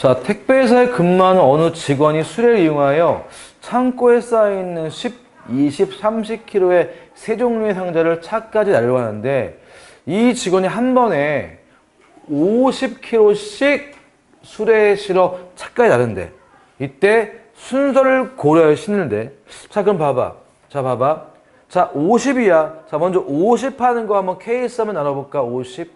자, 택배회사에 근무하는 어느 직원이 수레를 이용하여 창고에 쌓여있는 10, 20, 30kg의 세 종류의 상자를 차까지 나르려하는데 이 직원이 한 번에 50kg씩 수레에 실어 차까지 나른대. 이때 순서를 고려해 신는데 자 그럼 봐봐. 자 봐봐. 자 50이야. 자 먼저 50 하는 거 한번 케이스 한번 나눠볼까? 50.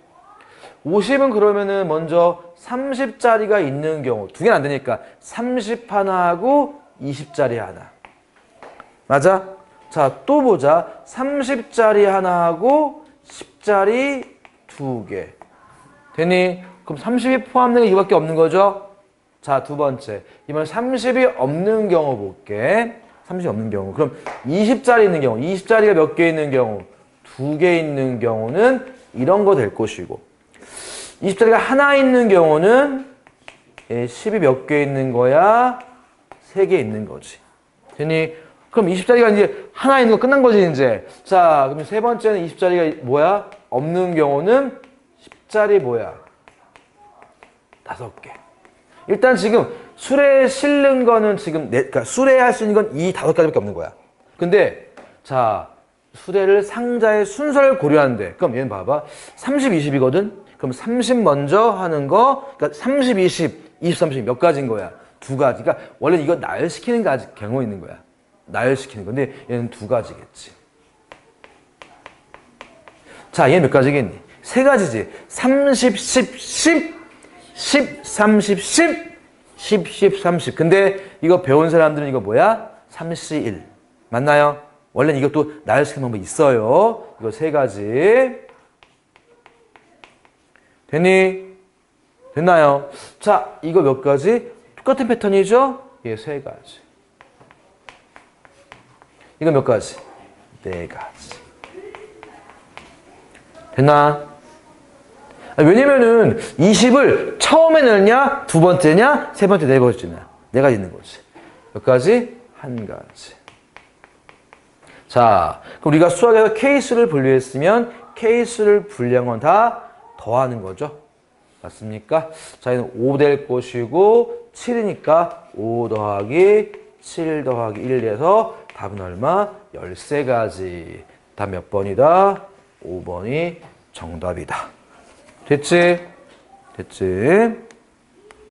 50은 그러면은 먼저 30짜리가 있는 경우 두 개는 안 되니까 30 하나 하고 20짜리 하나. 맞아? 자 또 보자. 30짜리 하나 하고 10짜리 두 개. 되니? 그럼 30이 포함된 게 이거밖에 없는 거죠? 자 두 번째. 이번 30이 없는 경우 볼게. 30이 없는 경우. 그럼 20짜리 있는 경우 20짜리가 몇 개 있는 경우? 두 개 있는 경우는 이런 거 될 것이고 20짜리가 하나 있는 경우는 10이 몇 개 있는 거야? 3개 있는 거지. 되니? 그럼 20짜리가 이제 하나 있는 거 끝난 거지, 이제. 자, 그럼 세 번째는 20짜리가 뭐야? 없는 경우는 10짜리 뭐야? 다섯 개. 일단 지금 수레에 실는 거는 지금 네, 그러니까 수레에 할 수 있는 건 이 다섯 가지밖에 없는 거야. 근데 자, 수레를 상자의 순서를 고려하는데 그럼 얘는 봐봐. 30, 20이거든. 그럼 30 먼저 하는 거, 그러니까 30, 20, 20, 30 몇 가지인 거야? 두 가지. 그러니까 원래 이거 나열시키는 가지 경우 있는 거야. 나열시키는 건데 얘는 두 가지겠지. 자, 얘는 몇 가지겠니? 세 가지지. 30, 10, 10, 10, 30, 10, 10, 10, 30. 근데 이거 배운 사람들은 이거 뭐야? 31. 맞나요? 원래는 이것도 나열시키는 방법이 있어요. 이거 세 가지. 됐니? 됐나요? 자, 이거 몇 가지? 똑같은 패턴이죠? 예, 세 가지. 이거 몇 가지? 네 가지. 됐나? 아, 왜냐면은 20을 처음에 넣냐, 두 번째냐, 세 번째, 네 번째냐. 네 가지 있는 거지. 몇 가지? 한 가지. 자, 그럼 우리가 수학에서 케이스를 분류했으면 케이스를 분리한 건 다 더하는 거죠. 맞습니까? 자, 얘는 5 될 것이고 7이니까 5 더하기 7 더하기 1에서 답은 얼마? 13가지. 답 몇 번이다? 5번이 정답이다. 됐지? 됐지?